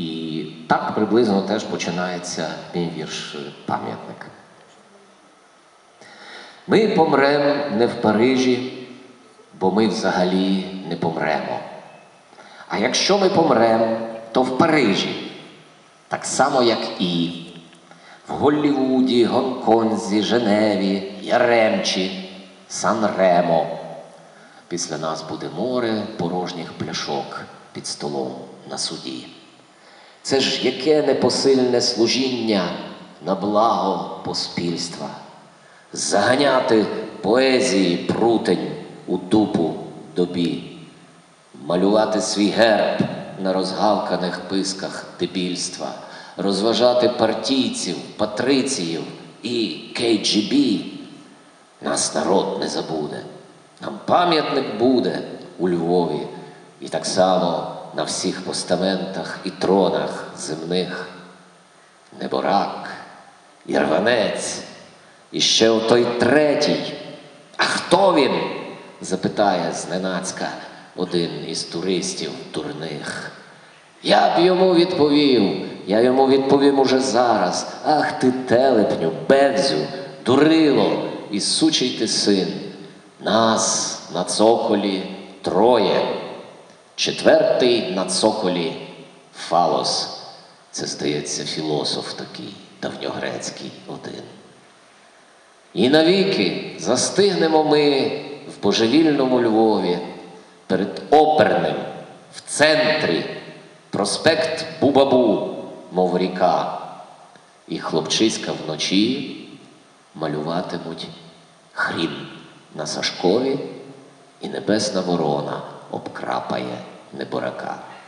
І так приблизно теж починається мій вірш пам'ятник. Ми помрем не в Парижі, бо ми взагалі не помремо. А якщо ми помрем, то в Парижі, так само, як і в Голлівуді, Гонконзі, Женеві, Яремчі, Сан-Ремо. Після нас буде море порожніх пляшок під столом на суді. Це ж яке непосильне служіння на благо поспільства. Заганяти поезії прутень у дупу добі, малювати свій герб на розгавканих писках дебільства, розважати партійців, патриціїв і КГБ. Нас народ не забуде. Нам пам'ятник буде у Львові, і так само на всіх постаментах і тронах земних. Неборак, Ірванець, і ще отой третій. А хто він? запитає зненацька один із туристів дурних. Я б йому відповів, я йому відповім уже зараз. Ах ти, телепню, бевзю, дурило і сучий ти син. Нас на цоколі троє. Четвертий на цоколі Фалос. Це, здається, філософ такий, давньогрецький один. І навіки застигнемо ми в божевільному Львові перед оперним в центрі проспект Бубабу, мов ріка, і хлопчиська вночі малюватимуть хрін на Сашкові, і небесна ворона obkrapaje neborakar.